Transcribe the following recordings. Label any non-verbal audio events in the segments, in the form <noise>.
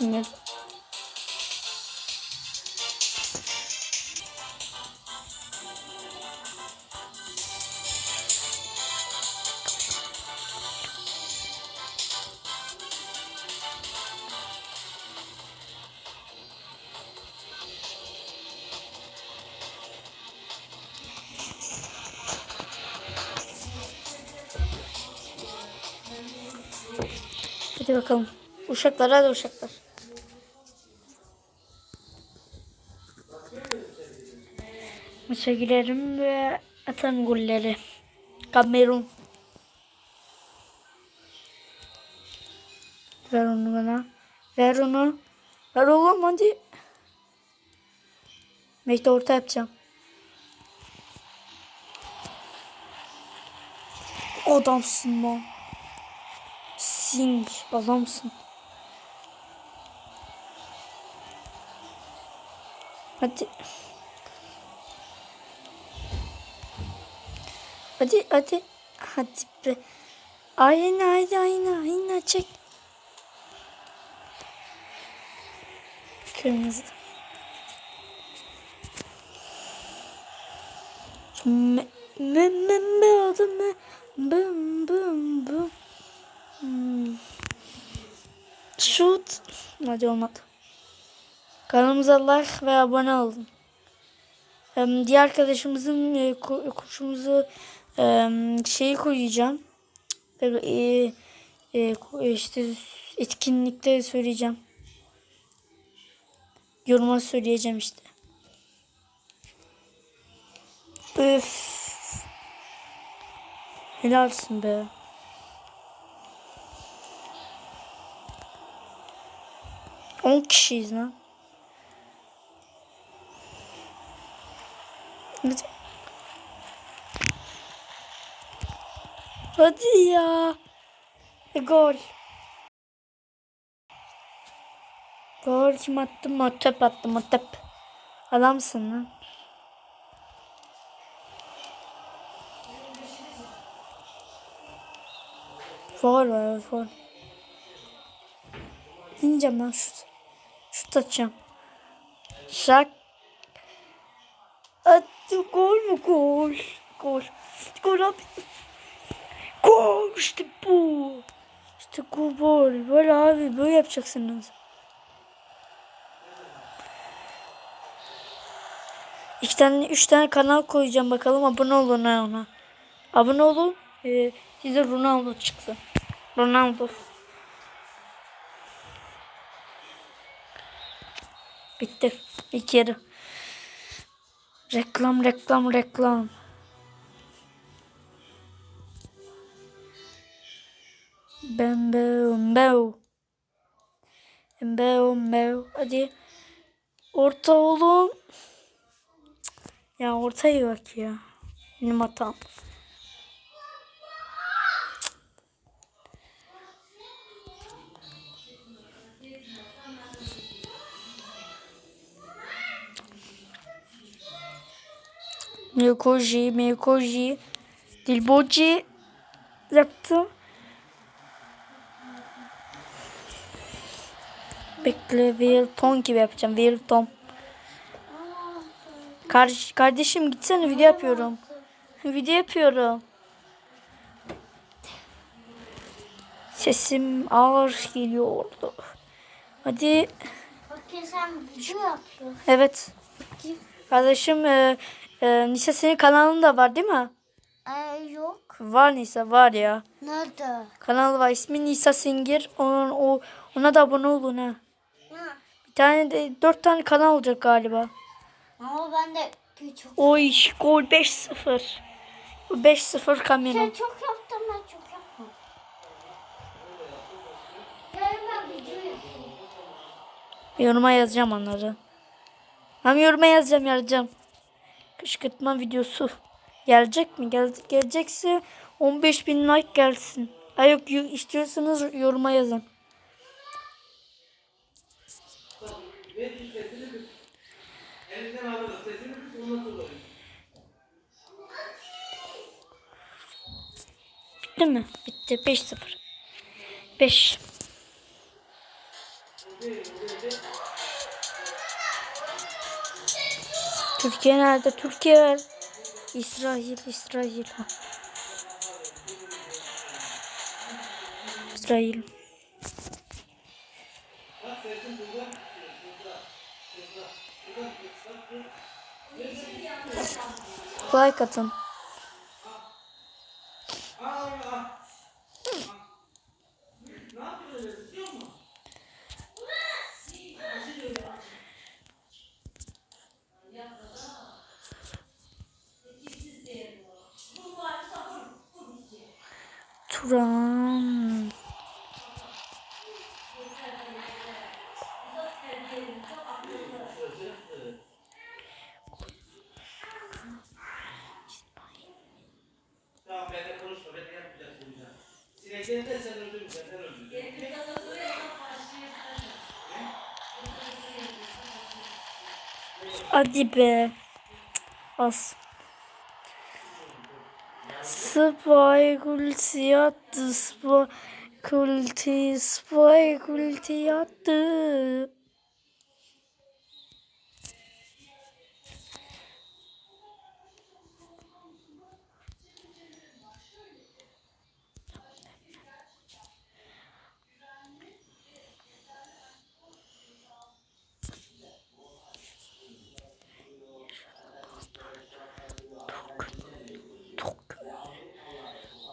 Ne? Hadi bakalım. Uşaklar hadi uşaklar. Maça girerim ve atarım golleri. Kamerun. Ver onu bana. Ver onu. Ver oğlum hadi. Bekle orta yapacağım. Adamsın lan. Sing adamsın. Hadi. Hadi hadi. Hadi be. Aynen aynen aynen aynen çek. Kırmızı. Me me me me adı me bum bum bum. Hmm. Shoot. Hadi olmadı. Kanalımıza like ve abone olun. Diğer arkadaşımızın e, şeyi koyacağım. E, e, işte etkinlikte söyleyeceğim. Yoruma söyleyeceğim işte. Öf. Helalsin be. On kişiyiz lan. Hadi ya. E, gol. Gol kim attı? Motep attı Motep. Adamsın lan. Faul var faul. İneceğim ben şut. Şut atacağım. Şak. Attı gol mü gol? Gol. Gol abi. Gol işte bu. İşte bu gol. Böyle abi böyle yapacaksınız. İki tane, üç tane kanal koyacağım bakalım abone olun ha ona. Abone olun. Ee, size Ronaldo çıksın. Ronaldo. Bitti. İlk yarı. Reklam reklam reklam. Bembeo mbeo. Mbeo mbeo. Hadi. Orta oğlum. Ya ortaya bak ya. Benim hatam. Miyokoji, Miyokoji, Dilboji yaptım. Bekle, Wilton gibi yapacağım. Wilton. Kardeş, kardeşim gitsene video yapıyorum. <laughs> Video yapıyorum. Sesim ağır geliyordu. Hadi. Bakın sen video yapıyorsun. Evet. Kardeşim e, e, Nisa senin kanalın da var değil mi? Ee, yok. Var Nisa var ya. Nerede? Kanalı var. İsmi Nisa Singir. Onun, o, ona da abone olun ha. Tane de dört tane kanal olacak galiba. Ama ben de çok... Oy gol 5-0. 5-0 kamera. Sen çok yaptın ben çok yapayım. Yoruma yazacağım onları. Hem yoruma yazacağım yazacağım. Kışkırtma videosu. Gelecek mi? Gel, gelecekse 15 bin like gelsin. Ay yok yo- istiyorsanız yoruma yazın. Bitti mi? Bitti. 5-0. 5. Türkiye nerede? Türkiye. İsrail, İsrail. İsrail. Like atın. Turan. Tamam ben de konuşma. Ben de yapmayacaksın bir daha. Sineklerini de sen öldürmeyeceksin. Sen öldüreceksin. Hadi be. Az. Spike yattı. Spike ulti. Spike ulti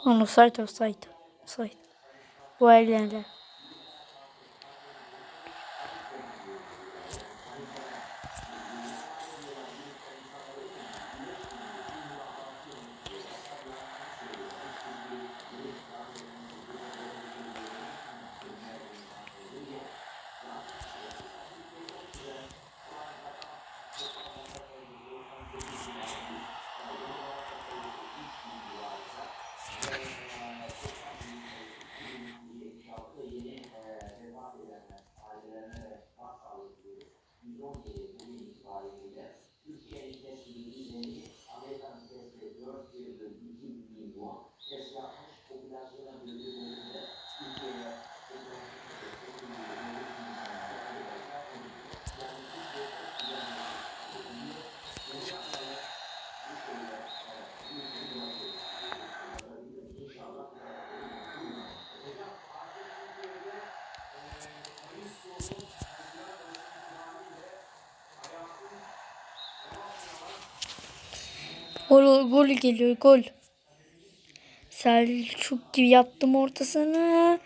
Onu sayt o sayt. 이목이 Gol, gol geliyor gol. Selçuk gibi yaptım ortasını.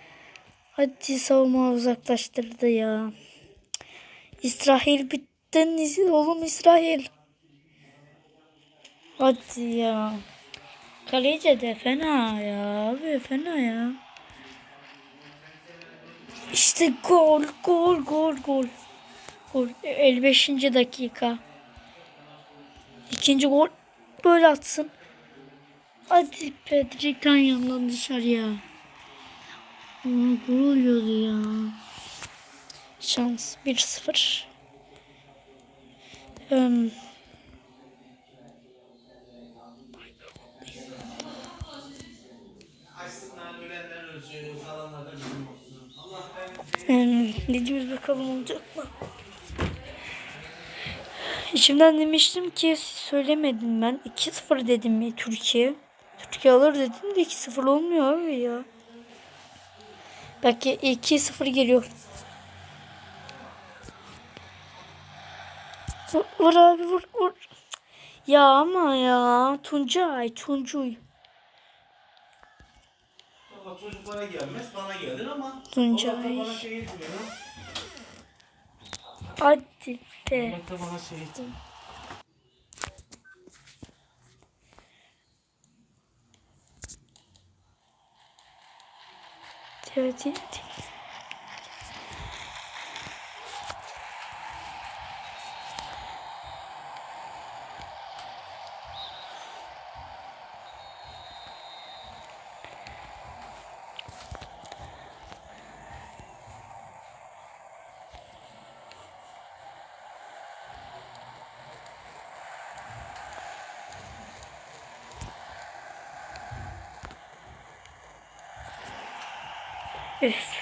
Hadi savunma uzaklaştırdı ya. İsrail bittin oğlum İsrail. Hadi ya. Kaleci de fena ya abi fena ya. İşte gol gol gol gol. Gol 55. dakika. İkinci gol böyle atsın. Hadi be direkten yandan dışarıya. Aa, gol oluyordu ya. Şans 1-0. Um, um, dediğimiz bakalım olacak mı? İçimden demiştim ki söylemedim ben. 2-0 dedim ya Türkiye. Türkiye alır dedim de 2-0 olmuyor abi ya. Belki 2-0 geliyor. Vur, vur abi vur vur. Ya ama ya Tuncay Tuncuy. Baba çocuklara gelmez bana gelir ama Tuncay. Bana şey. Hadi be. Allah da bana şey etmiyor. Hadi hadi hadi. Üf.